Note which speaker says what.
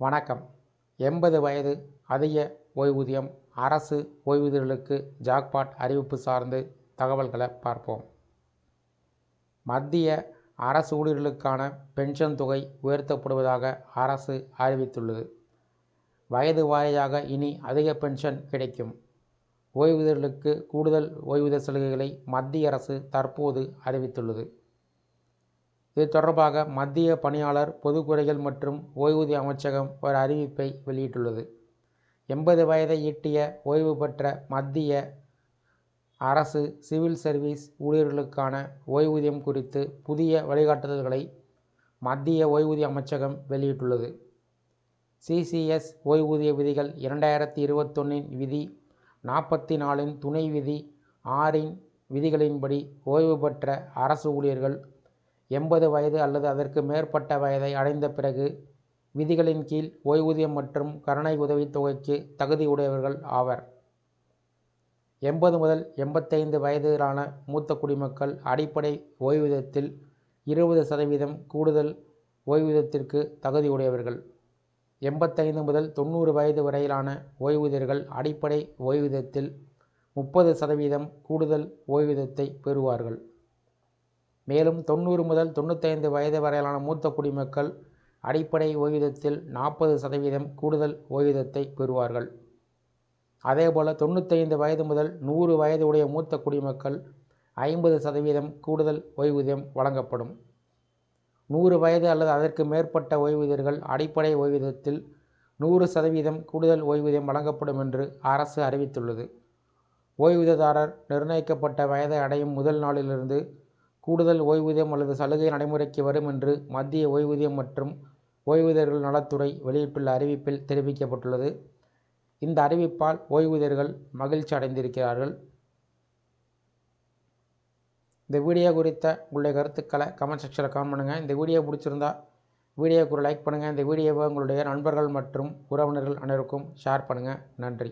Speaker 1: வணக்கம். எண்பது வயது அதிக ஓய்வூதியம் அரசு ஓய்வூதியர்களுக்கு ஜாக்பாட் அறிவிப்பு சார்ந்து தகவல்களை பார்ப்போம். மத்திய அரசு ஊழியர்களுக்கான பென்ஷன் தொகை உயர்த்தப்படுவதாக அரசு அறிவித்துள்ளது. வயது வாரியாக இனி அதிக பென்ஷன் கிடைக்கும். ஓய்வூதியர்களுக்கு கூடுதல் ஓய்வூதிய சலுகைகளை மத்திய அரசு தற்போது அறிவித்துள்ளது. இது தொடர்பாக மத்திய பணியாளர் பொதுக்குறைகள் மற்றும் ஓய்வூதிய அமைச்சகம் ஒரு அறிவிப்பை வெளியிட்டுள்ளது. எண்பது வயதை எட்டிய ஓய்வு பெற்ற மத்திய அரசு சிவில் சர்வீஸ் ஊழியர்களுக்கான ஓய்வூதியம் குறித்து புதிய வழிகாட்டுதல்களை மத்திய ஓய்வூதிய அமைச்சகம் வெளியிட்டுள்ளது. சிசிஎஸ் ஓய்வூதிய விதிகள் இரண்டாயிரத்தி இருபத்தொன்னின் விதி நாற்பத்தி நாலின் துணை விதி ஆறின் விதிகளின்படி ஓய்வு பெற்ற அரசு ஊழியர்கள் எண்பது வயது அல்லது அதற்கு மேற்பட்ட வயதை அடைந்த பிறகு விதிகளின் கீழ் ஓய்வூதியம் மற்றும் கருணை உதவித்தொகைக்கு தகுதியுடையவர்கள் ஆவர். எண்பது முதல் எண்பத்தைந்து வயதிலான மூத்த குடிமக்கள் அடிப்படை ஓய்வூதியத்தில் இருபது சதவீதம் கூடுதல் ஓய்வூதியத்திற்கு தகுதியுடையவர்கள் எண்பத்தைந்து முதல் தொண்ணூறு வயது வரையிலான ஓய்வூதியர்கள் அடிப்படை ஓய்வூதியத்தில் முப்பது சதவீதம் கூடுதல் ஓய்வூதியத்தை பெறுவார்கள். மேலும் தொண்ணூறு முதல் தொண்ணூத்தைந்து வயது வரையிலான மூத்த குடிமக்கள் அடிப்படை ஓய்வூதியத்தில் நாற்பது சதவீதம் கூடுதல் ஓய்வூதியத்தை பெறுவார்கள். அதேபோல் தொண்ணூத்தைந்து வயது முதல் நூறு வயது உடைய மூத்த குடிமக்கள் ஐம்பது சதவீதம் கூடுதல் ஓய்வூதியம் வழங்கப்படும். நூறு வயது அல்லது அதற்கு மேற்பட்ட ஓய்வூதியர்கள் அடிப்படை ஓய்வூதியத்தில் நூறு சதவீதம் கூடுதல் ஓய்வூதியம் வழங்கப்படும் என்று அரசு அறிவித்துள்ளது. ஓய்வூதியதாரர் நிர்ணயிக்கப்பட்ட வயதை அடையும் முதல் நாளிலிருந்து கூடுதல் ஓய்வூதியம் அல்லது சலுகை நடைமுறைக்கு வரும் என்று மத்திய ஓய்வூதியம் மற்றும் ஓய்வூதியர்கள் நலத்துறை வெளியிட்டுள்ள அறிவிப்பில் தெரிவிக்கப்பட்டுள்ளது. இந்த அறிவிப்பால் ஓய்வூதியர்கள் மகிழ்ச்சி அடைந்திருக்கிறார்கள். இந்த வீடியோ குறித்த உங்களுடைய கருத்துக்களை கமெண்ட் செக்ஷனில் கமெண்ட் பண்ணுங்கள் இந்த வீடியோ பிடிச்சிருந்தா வீடியோக்கு ஒரு லைக் பண்ணுங்கள் இந்த வீடியோவை உங்களுடைய நண்பர்கள் மற்றும் உறவினர்கள் அனைவருக்கும் ஷேர் பண்ணுங்கள் நன்றி.